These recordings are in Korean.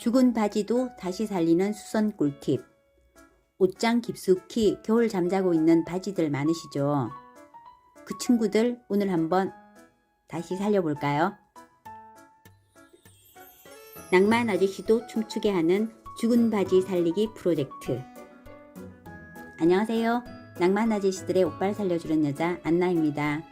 죽은 바지도 다시 살리는 수선 꿀팁. 옷장 깊숙이 겨울 잠자고 있는 바지들 많으시죠? 그 친구들 오늘 한번 다시 살려볼까요? 낭만 아저씨도 춤추게 하는 죽은 바지 살리기 프로젝트. 안녕하세요. 낭만 아저씨들의 옷발 살려주는 여자 안나입니다.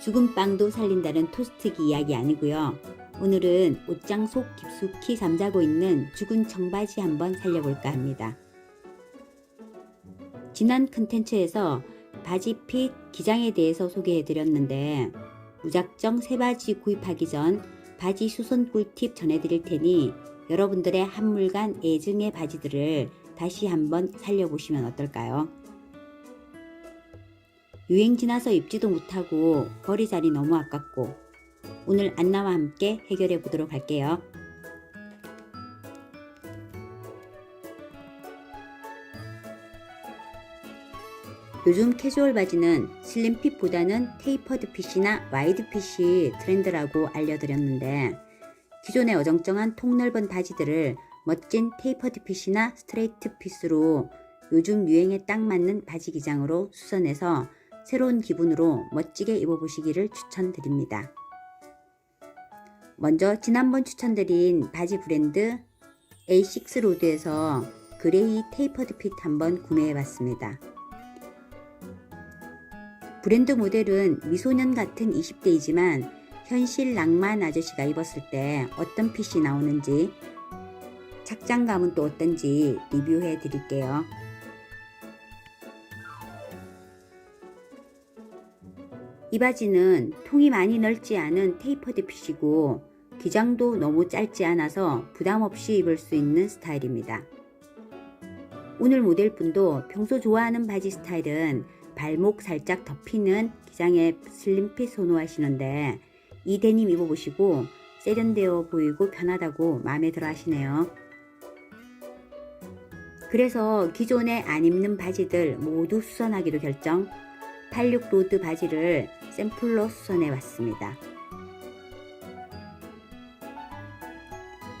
죽은 빵도 살린다는 토스트기 이야기 아니고요. 오늘은 옷장 속 깊숙이 잠자고 있는 죽은 청바지 한번 살려볼까 합니다. 지난 컨텐츠에서 바지 핏 기장에 대해서 소개해드렸는데 무작정 새 바지 구입하기 전 바지 수선 꿀팁 전해드릴 테니 여러분들의 한물간 애증의 바지들을 다시 한번 살려보시면 어떨까요? 유행 지나서 입지도 못하고 거리 자리 너무 아깝고 오늘 안나와 함께 해결해 보도록 할게요. 요즘 캐주얼 바지는 슬림핏보다는 테이퍼드 핏이나 와이드 핏이 트렌드라고 알려드렸는데 기존의 어정쩡한 통넓은 바지들을 멋진 테이퍼드 핏이나 스트레이트 핏으로 요즘 유행에 딱 맞는 바지 기장으로 수선해서 새로운 기분으로 멋지게 입어보시기를 추천드립니다. 먼저 지난번 추천드린 바지 브랜드 A6 로드에서 그레이 테이퍼드 핏 한번 구매해봤습니다. 브랜드 모델은 미소년 같은 20대이지만 현실 낭만 아저씨가 입었을 때 어떤 핏이 나오는지 착장감은 또 어떤지 리뷰해 드릴게요. 이 바지는 통이 많이 넓지 않은 테이퍼드 핏이고 기장도 너무 짧지 않아서 부담 없이 입을 수 있는 스타일입니다. 오늘 모델분도 평소 좋아하는 바지 스타일은 발목 살짝 덮이는 기장의 슬림핏 선호하시는데 이 데님 입어보시고 세련되어 보이고 편하다고 마음에 들어 하시네요. 그래서 기존에 안 입는 바지들 모두 수선하기로 결정 86 로드 바지를 샘플로 수선해 왔습니다.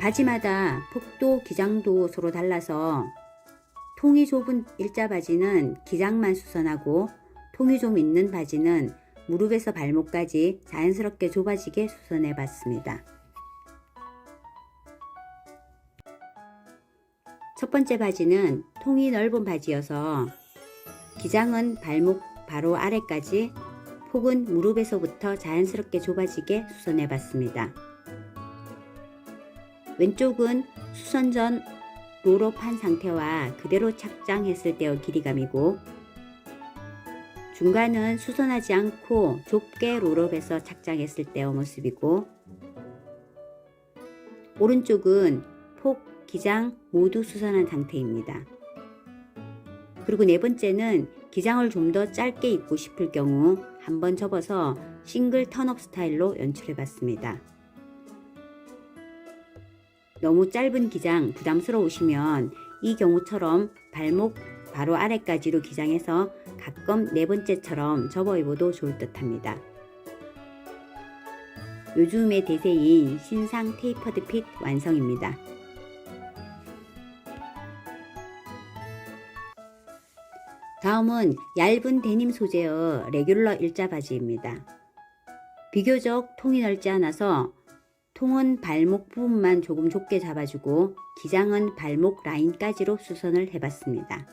바지마다 폭도 기장도 서로 달라서 통이 좁은 일자 바지는 기장만 수선하고 통이 좀 있는 바지는 무릎에서 발목까지 자연스럽게 좁아지게 수선해 봤습니다. 첫 번째 바지는 통이 넓은 바지여서 기장은 발목 바로 아래까지 폭은 무릎에서부터 자연스럽게 좁아지게 수선해 봤습니다. 왼쪽은 수선 전 롤업한 상태와 그대로 착장했을 때의 길이감이고 중간은 수선하지 않고 좁게 롤업해서 착장했을 때의 모습이고 오른쪽은 폭, 기장 모두 수선한 상태입니다. 그리고 네 번째는 기장을 좀 더 짧게 입고 싶을 경우 한번 접어서 싱글 턴업 스타일로 연출해 봤습니다. 너무 짧은 기장 부담스러우시면 이 경우처럼 발목 바로 아래까지로 기장해서 가끔 네 번째처럼 접어 입어도 좋을 듯 합니다. 요즘의 대세인 신상 테이퍼드 핏 완성입니다. 다음은 얇은 데님 소재의 레귤러 일자 바지입니다. 비교적 통이 넓지 않아서 통은 발목 부분만 조금 좁게 잡아주고 기장은 발목 라인까지로 수선을 해봤습니다.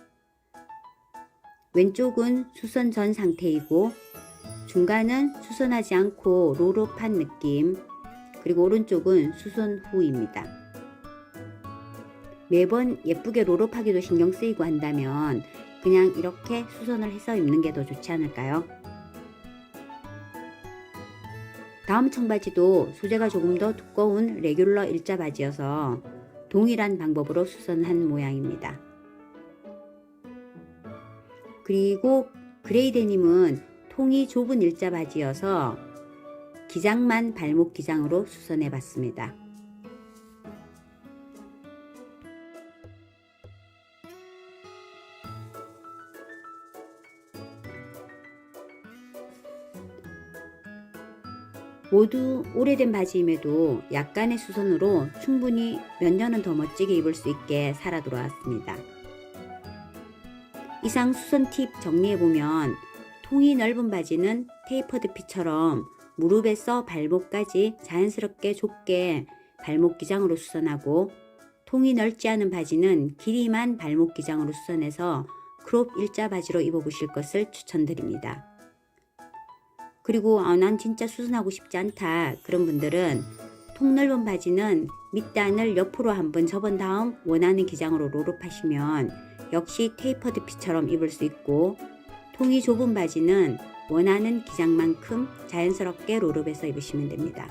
왼쪽은 수선 전 상태이고 중간은 수선하지 않고 롤업한 느낌 그리고 오른쪽은 수선 후입니다. 매번 예쁘게 롤업하기도 신경 쓰이고 한다면 그냥 이렇게 수선을 해서 입는 게 더 좋지 않을까요? 다음 청바지도 소재가 조금 더 두꺼운 레귤러 일자 바지여서 동일한 방법으로 수선한 모양입니다. 그리고 그레이 데님은 통이 좁은 일자 바지여서 기장만 발목 기장으로 수선해 봤습니다. 모두 오래된 바지임에도 약간의 수선으로 충분히 몇 년은 더 멋지게 입을 수 있게 살아 돌아왔습니다. 이상 수선 팁 정리해보면 통이 넓은 바지는 테이퍼드 핏처럼 무릎에서 발목까지 자연스럽게 좁게 발목 기장으로 수선하고 통이 넓지 않은 바지는 길이만 발목 기장으로 수선해서 크롭 일자 바지로 입어보실 것을 추천드립니다. 그리고 아, 난 진짜 수선하고 싶지 않다 그런 분들은 통 넓은 바지는 밑단을 옆으로 한번 접은 다음 원하는 기장으로 롤업하시면 역시 테이퍼드 핏처럼 입을 수 있고 통이 좁은 바지는 원하는 기장만큼 자연스럽게 롤업해서 입으시면 됩니다.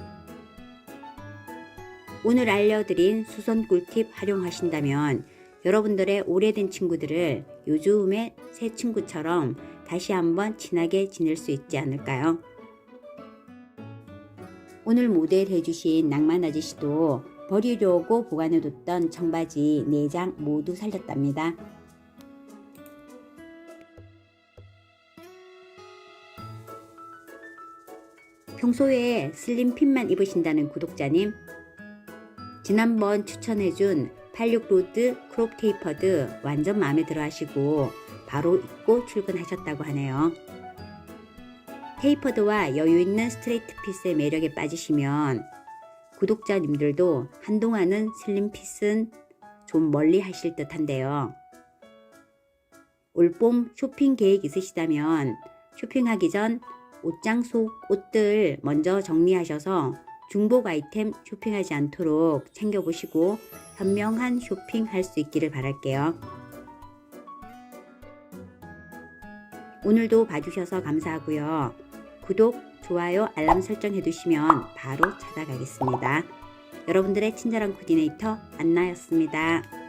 오늘 알려드린 수선 꿀팁 활용하신다면 여러분들의 오래된 친구들을 요즘의 새 친구처럼 다시 한번 친하게 지낼 수 있지 않을까요? 오늘 모델 해주신 낭만 아저씨도 버리려고 보관해뒀던 청바지 4장 모두 살렸답니다. 평소에 슬림 핏만 입으신다는 구독자님, 지난번 추천해준 86 로드 크롭 테이퍼드 완전 마음에 들어 하시고 바로 입고 출근하셨다고 하네요. 테이퍼드와 여유 있는 스트레이트 핏의 매력에 빠지시면 구독자님들도 한동안은 슬림 핏은 좀 멀리 하실 듯 한데요. 올봄 쇼핑 계획 있으시다면 쇼핑하기 전 옷장 속 옷들 먼저 정리하셔서 중복 아이템 쇼핑하지 않도록 챙겨보시고 현명한 쇼핑할 수 있기를 바랄게요. 오늘도 봐주셔서 감사하고요. 구독, 좋아요, 알람 설정 해두시면 바로 찾아가겠습니다. 여러분들의 친절한 코디네이터 안나였습니다.